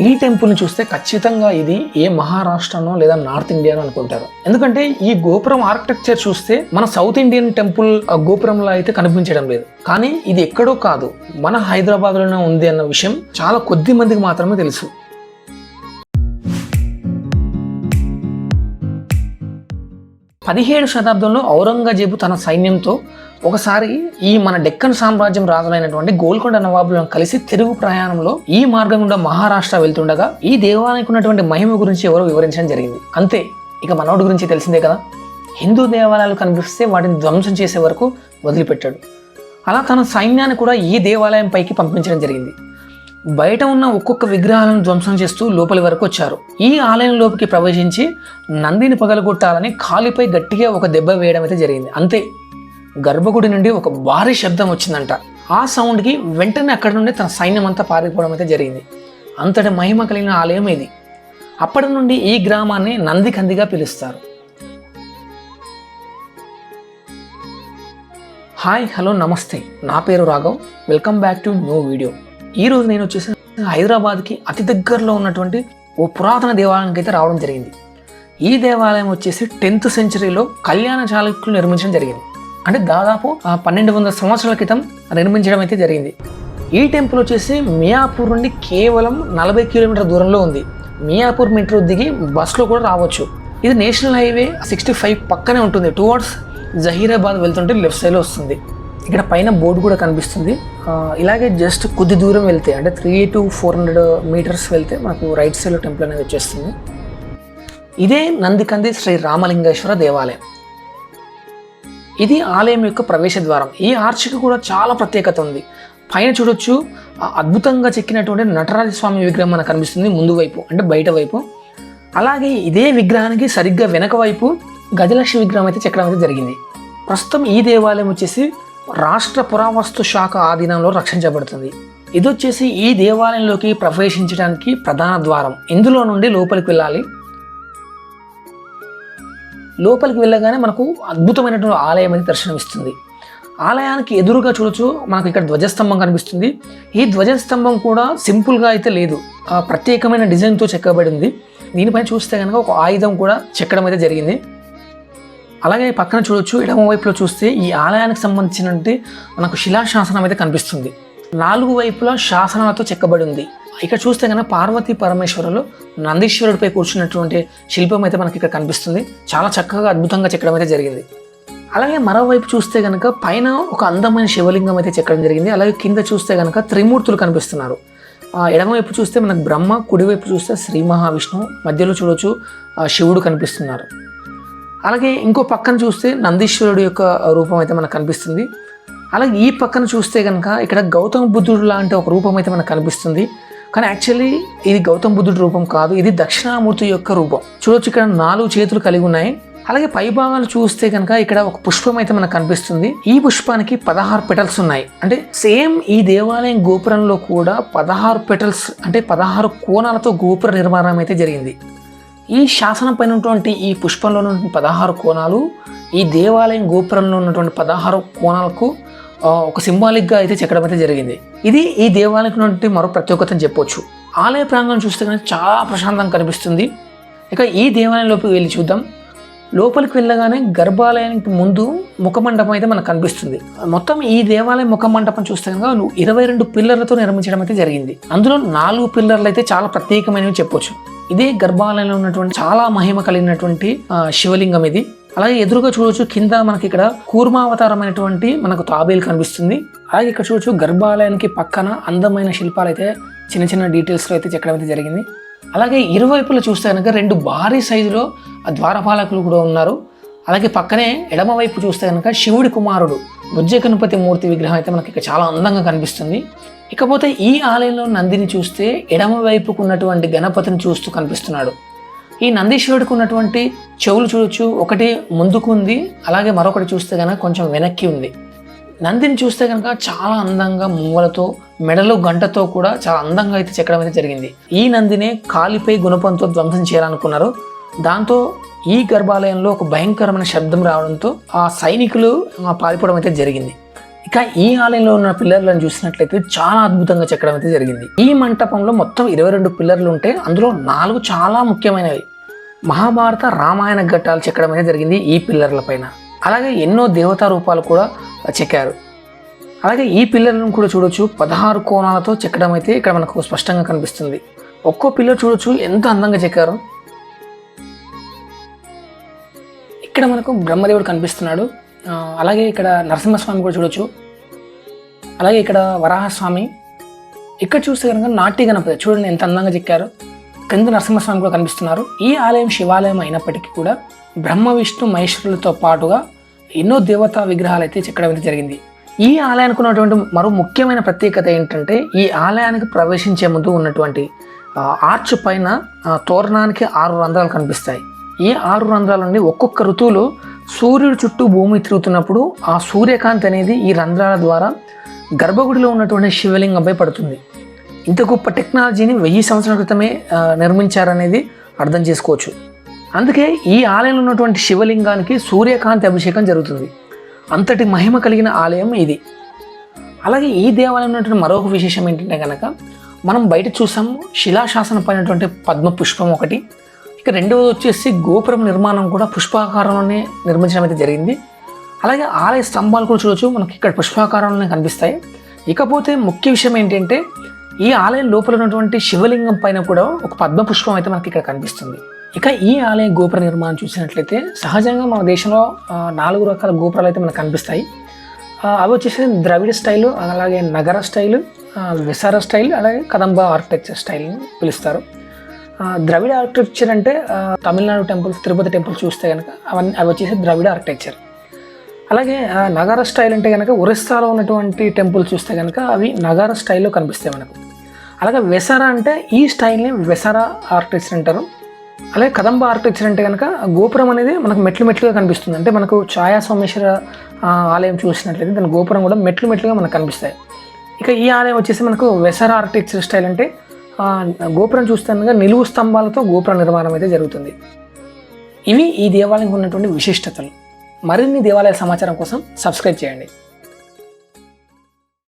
ఈ టెంపుల్ని చూస్తే ఖచ్చితంగా ఇది ఏ మహారాష్ట్రనో లేదా నార్త్ ఇండియానో అనుకుంటారు. ఎందుకంటే ఈ గోపురం ఆర్కిటెక్చర్ చూస్తే మన సౌత్ ఇండియన్ టెంపుల్ గోపురంలో అయితే కనిపించడం లేదు. కానీ ఇది ఎక్కడో కాదు మన హైదరాబాద్లోనే ఉంది అన్న విషయం చాలా కొద్ది మందికి మాత్రమే తెలుసు. పదిహేడు శతాబ్దంలో ఔరంగజేబు తన సైన్యంతో ఒకసారి ఈ మన డెక్కన్ సామ్రాజ్యం రాజులైనటువంటి గోల్కొండ నవాబులను కలిసి తిరుగు ప్రయాణంలో ఈ మార్గం గుండా మహారాష్ట్ర వెళ్తుండగా ఈ దేవాలయానికి ఉన్నటువంటి మహిమ గురించి ఎవరో వివరించడం జరిగింది. అంతే ఇక మనోడి గురించి తెలిసిందే కదా. హిందూ దేవాలయాలు కనిపిస్తే వాటిని ధ్వంసం చేసే వరకు వదిలిపెట్టాడు. అలా తన సైన్యాన్ని కూడా ఈ దేవాలయం పైకి పంపించడం జరిగింది. బయట ఉన్న ఒక్కొక్క విగ్రహాలను ధ్వంసం చేస్తూ లోపలి వరకు వచ్చారు. ఈ ఆలయం లోపలికి ప్రవేశించి నందిని పగలగొట్టాలని కాలిపై గట్టిగా ఒక దెబ్బ వేయడం అయితే జరిగింది. అంతే గర్భగుడి నుండి ఒక భారీ శబ్దం వచ్చిందంట. ఆ సౌండ్కి వెంటనే అక్కడి నుండి తన సైన్యం అంతా పారిపోవడం అయితే జరిగింది. అంతటి మహిమ కలిగిన ఆలయం ఇది. అప్పటి నుండి ఈ గ్రామాన్ని నందికందిగా పిలుస్తారు. హాయ్ హలో నమస్తే. నా పేరు Raghav. Welcome back to new video. ఈ రోజు నేను వచ్చేసి హైదరాబాద్కి అతి దగ్గరలో ఉన్నటువంటి ఓ పురాతన దేవాలయానికి అయితే రావడం జరిగింది. ఈ దేవాలయం వచ్చేసి టెన్త్ సెంచరీలో కళ్యాణ చాళుక్యులు నిర్మించడం జరిగింది. అంటే దాదాపు పన్నెండు వందల సంవత్సరాల క్రితం నిర్మించడం అయితే జరిగింది. ఈ టెంపుల్ వచ్చేసి మియాపూర్ నుండి కేవలం నలభై కిలోమీటర్ దూరంలో ఉంది. మియాపూర్ మెట్రో దిగి బస్సులో కూడా రావచ్చు. ఇది నేషనల్ హైవే సిక్స్టీ ఫైవ్ పక్కనే ఉంటుంది. టువర్డ్స్ జహీరాబాద్ వెళ్తుంటే లెఫ్ట్ సైడ్లో వస్తుంది. ఇక్కడ పైన బోర్డు కూడా కనిపిస్తుంది. ఇలాగే జస్ట్ కొద్ది దూరం వెళ్తే అంటే three to four hundred metres వెళ్తే మనకు రైట్ సైడ్లో టెంపుల్ అనేది వచ్చేస్తుంది. ఇదే నందికంది శ్రీ రామలింగేశ్వర దేవాలయం. ఇది ఆలయం యొక్క ప్రవేశ ద్వారం. ఈ ఆర్చికి కూడా చాలా ప్రత్యేకత ఉంది. పైన చూడొచ్చు అద్భుతంగా చెక్కినటువంటి నటరాజ స్వామి విగ్రహం మనకు కనిపిస్తుంది ముందు వైపు అంటే బయట వైపు. అలాగే ఇదే విగ్రహానికి సరిగ్గా వెనక వైపు గజలక్ష్మి విగ్రహం అయితే చెక్కడం అయితే జరిగింది. ప్రస్తుతం ఈ దేవాలయం వచ్చేసి రాష్ట్ర పురావస్తు శాఖ ఆధీనంలో రక్షించబడుతుంది. ఇది వచ్చేసి ఈ దేవాలయంలోకి ప్రవేశించడానికి ప్రధాన ద్వారం. ఇందులో నుండి లోపలికి వెళ్ళాలి. లోపలికి వెళ్ళగానే మనకు అద్భుతమైనటువంటి ఆలయం అనేది దర్శనమిస్తుంది. ఆలయానికి ఎదురుగా చూడొచ్చు మనకు ఇక్కడ ధ్వజస్తంభం కనిపిస్తుంది. ఈ ధ్వజస్తంభం కూడా సింపుల్గా అయితే లేదు. ప్రత్యేకమైన డిజైన్తో చెక్కబడింది దీనిపైన చూస్తే కనుక ఒక ఆయుధం కూడా చెక్కడం అయితే జరిగింది. అలాగే పక్కన చూడొచ్చు ఎడమ వైపులో చూస్తే ఈ ఆలయానికి సంబంధించినట్టు మనకు శిలాశాసనం అయితే కనిపిస్తుంది. నాలుగు వైపులా శాసనాలతో చెక్కబడి ఉంది ఇక్కడ చూస్తే కనుక పార్వతీ పరమేశ్వరులు నందీశ్వరుడిపై కూర్చున్నటువంటి శిల్పం అయితే మనకి ఇక్కడ కనిపిస్తుంది. చాలా చక్కగా అద్భుతంగా చెక్కడం అయితే జరిగింది. అలాగే మరోవైపు చూస్తే కనుక పైన ఒక అందమైన శివలింగం అయితే చెక్కడం జరిగింది. అలాగే కింద చూస్తే కనుక త్రిమూర్తులు కనిపిస్తున్నారు. ఆ ఎడమవైపు చూస్తే మనకు బ్రహ్మ కుడివైపు చూస్తే శ్రీ మహావిష్ణువు మధ్యలో చూడొచ్చు ఆ శివుడు కనిపిస్తున్నారు. అలాగే ఇంకో పక్కన చూస్తే నందీశ్వరుడు యొక్క రూపం అయితే మనకు కనిపిస్తుంది. అలాగే ఈ పక్కన చూస్తే కనుక ఇక్కడ గౌతమ బుద్ధుడు లాంటి ఒక రూపం అయితే మనకు కనిపిస్తుంది. కానీ యాక్చువల్లీ ఇది గౌతమ బుద్ధుడి రూపం కాదు. ఇది దక్షిణామూర్తి యొక్క రూపం. చూడొచ్చు ఇక్కడ నాలుగు చేతులు కలిగి ఉన్నాయి. అలాగే పై భాగాలు చూస్తే కనుక ఇక్కడ ఒక పుష్పం అయితే మనకు కనిపిస్తుంది. ఈ పుష్పానికి పదహారు పెటల్స్ ఉన్నాయి. అంటే సేమ్ ఈ దేవాలయం గోపురంలో కూడా పదహారు పెటల్స్ అంటే పదహారు కోణాలతో గోపుర నిర్మాణం అయితే జరిగింది. ఈ శాసనం పైన ఉన్నటువంటి ఈ పుష్పంలో ఉన్నటువంటి పదహారు కోణాలు ఈ దేవాలయం గోపురంలో ఉన్నటువంటి పదహారు కోణాలకు ఒక సింబాలిక్గా అయితే చెక్కడం అయితే జరిగింది. ఇది ఈ దేవాలయం నుండి మరో ప్రత్యేకత అని చెప్పొచ్చు. ఆలయ ప్రాంగణం చూస్తే కానీ చాలా ప్రశాంతంగా కనిపిస్తుంది. ఇక ఈ దేవాలయంలోకి వెళ్ళి చూద్దాం. లోపలికి వెళ్ళగానే గర్భాలయానికి ముందు ముఖమండపం అయితే మనకు కనిపిస్తుంది. మొత్తం ఈ దేవాలయం ముఖమండపం చూస్తే కనుక ఇరవై రెండు పిల్లర్లతో నిర్మించడం అయితే జరిగింది. అందులో నాలుగు పిల్లర్లు అయితే చాలా ప్రత్యేకమైనవి చెప్పొచ్చు. ఇదే గర్భాలయంలో ఉన్నటువంటి చాలా మహిమ కలిగినటువంటి శివలింగం ఇది. అలాగే ఎదురుగా చూడొచ్చు కింద మనకి ఇక్కడ కూర్మావతారమైనటువంటి మనకు తాబేలు కనిపిస్తుంది. అలాగే ఇక్కడ చూడొచ్చు గర్భాలయానికి పక్కన అందమైన శిల్పాలు అయితే చిన్న చిన్న డీటెయిల్స్లో అయితే చెక్కడం అయితే జరిగింది. అలాగే ఇరువైపులా చూస్తే కనుక రెండు భారీ సైజులో ఆ ద్వారపాలకులు కూడా ఉన్నారు. అలాగే పక్కనే ఎడమ వైపు చూస్తే కనుక శివుడి కుమారుడు బుజ్జ గణపతి మూర్తి విగ్రహం అయితే మనకి ఇక్కడ చాలా అందంగా కనిపిస్తుంది. ఇకపోతే ఈ ఆలయంలో నందిని చూస్తే ఎడమ వైపుకు ఉన్నటువంటి గణపతిని చూస్తూ కనిపిస్తున్నాడు. ఈ నందీశ్వరుడికి ఉన్నటువంటి చెవులు చూడొచ్చు. ఒకటి ముందుకు ఉంది అలాగే మరొకటి చూస్తే కనుక కొంచెం వెనక్కి ఉంది. నందిని చూస్తే కనుక చాలా అందంగా మువ్వలతో మెడలో గంటతో కూడా చాలా అందంగా అయితే చెక్కడం అయితే జరిగింది. ఈ నందినే కాలిపై గుణపంతో ధ్వంసం చేయాలనుకున్నారు. దాంతో ఈ గర్భాలయంలో ఒక భయంకరమైన శబ్దం రావడంతో ఆ సైనికులు పారిపోవడం అయితే జరిగింది. ఇక ఈ ఆలయంలో ఉన్న పిల్లర్లను చూసినట్లయితే చాలా అద్భుతంగా చెక్కడం అయితే జరిగింది. ఈ మంటపంలో మొత్తం ఇరవై రెండు పిల్లర్లు ఉంటే అందులో నాలుగు చాలా ముఖ్యమైనవి. మహాభారత రామాయణ ఘట్టాలు చెక్కడం అయితే జరిగింది ఈ పిల్లర్ల పైన. అలాగే ఎన్నో దేవతా రూపాలు కూడా చెక్కారు. అలాగే ఈ పిల్లర్లను కూడా చూడొచ్చు. పదహారు కోణాలతో చెక్కడం అయితే ఇక్కడ మనకు స్పష్టంగా కనిపిస్తుంది. ఒక్కో పిల్లర్ చూడొచ్చు. ఎంత అందంగా చెక్కారు. ఇక్కడ మనకు బ్రహ్మదేవుడు కనిపిస్తున్నాడు. అలాగే ఇక్కడ నరసింహస్వామి కూడా చూడొచ్చు. అలాగే ఇక్కడ వరాహస్వామి. ఇక్కడ చూస్తే కనుక నాట్య గణపతి చూడండి ఎంత అందంగా చెక్కారు. కింద నరసింహస్వామి కూడా కనిపిస్తున్నారు. ఈ ఆలయం శివాలయం అయినప్పటికీ కూడా బ్రహ్మ విష్ణు మహేశ్వరులతో పాటుగా ఎన్నో దేవతా విగ్రహాలు అయితే చెక్కడం అయితే జరిగింది. ఈ ఆలయానికి ఉన్నటువంటి మరో ముఖ్యమైన ప్రత్యేకత ఏంటంటే ఈ ఆలయానికి ప్రవేశించే ముందు ఉన్నటువంటి ఆర్చ్ పైన తోరణానికి ఆరు రంధ్రాలు కనిపిస్తాయి. ఈ ఆరు రంధ్రాల నుండి ఒక్కొక్క ఋతువులో సూర్యుడు చుట్టూ భూమి తిరుగుతున్నప్పుడు ఆ సూర్యకాంతి అనేది ఈ రంధ్రాల ద్వారా గర్భగుడిలో ఉన్నటువంటి శివలింగంపై పడుతుంది. ఇంత గొప్ప టెక్నాలజీని వెయ్యి సంవత్సరాల క్రితమే నిర్మించారనేది అర్థం చేసుకోవచ్చు. అందుకే ఈ ఆలయంలో ఉన్నటువంటి శివలింగానికి సూర్యకాంతి అభిషేకం జరుగుతుంది. అంతటి మహిమ కలిగిన ఆలయం ఇది. అలాగే ఈ దేవాలయం ఉన్నటువంటి మరొక విశేషం ఏంటంటే కనుక మనం బయట చూసాము శిలాశాసనం పైనటువంటి పద్మ పుష్పం ఒకటి ఇక రెండవది వచ్చేసి గోపురం నిర్మాణం కూడా పుష్పాకారంలోనే నిర్మించడం అయితే జరిగింది. అలాగే ఆలయ స్తంభాలు కూడా చూడొచ్చు. మనకి ఇక్కడ పుష్పాకారంలోనే కనిపిస్తాయి. ఇకపోతే ముఖ్య విషయం ఏంటంటే ఈ ఆలయం లోపల ఉన్నటువంటి శివలింగం పైన కూడా ఒక పద్మ పుష్పం అయితే మనకి ఇక్కడ కనిపిస్తుంది. ఇక ఈ ఆలయ గోపుర నిర్మాణం చూసినట్లయితే సహజంగా మన దేశంలో నాలుగు రకాల గోపురాలు అయితే మనకు కనిపిస్తాయి. అవి వచ్చేసి ద్రవిడ స్టైలు అలాగే నగర స్టైలు విసార స్టైల్ అలాగే కదంబ ఆర్కిటెక్చర్ స్టైల్ని పిలుస్తారు. ద్రవిడ ఆర్కిటెక్చర్ అంటే తమిళనాడు టెంపుల్స్ తిరుపతి టెంపుల్స్ చూస్తే కనుక అవన్నీ అవి వచ్చేసి ద్రవిడ ఆర్కిటెక్చర్ అలాగే ఆ, నగర స్టైల్ అంటే కనుక ఒరిస్సాలో ఉన్నటువంటి టెంపుల్ చూస్తే కనుక అవి నగర స్టైల్లో కనిపిస్తాయి మనకు. అలాగే వెసరా అంటే ఈ స్టైల్ని వెసరా ఆర్కిటెక్చర్ అంటారు. అలాగే కదంబ ఆర్కిటెక్చర్ అంటే కనుక గోపురం అనేది మనకు మెట్లు మెట్లుగా కనిపిస్తుంది. అంటే మనకు ఛాయా సోమేశ్వర ఆలయం చూసినట్లయితే దాని గోపురం కూడా మెట్లు మెట్లుగా మనకు కనిపిస్తాయి. ఇక ఈ ఆలయం వచ్చేసి మనకు వెసరా ఆర్కిటెక్చర్ స్టైల్ అంటే ఆ, గోపురం చూస్తే నిలువు స్తంభాలతో గోపుర నిర్మాణం అయితే జరుగుతుంది. ఇవి ఈ దేవాలయంకి ఉన్నటువంటి విశిష్టతలు. మరిన్ని దేవాలయ సమాచారం కోసం సబ్స్క్రైబ్ చేయండి.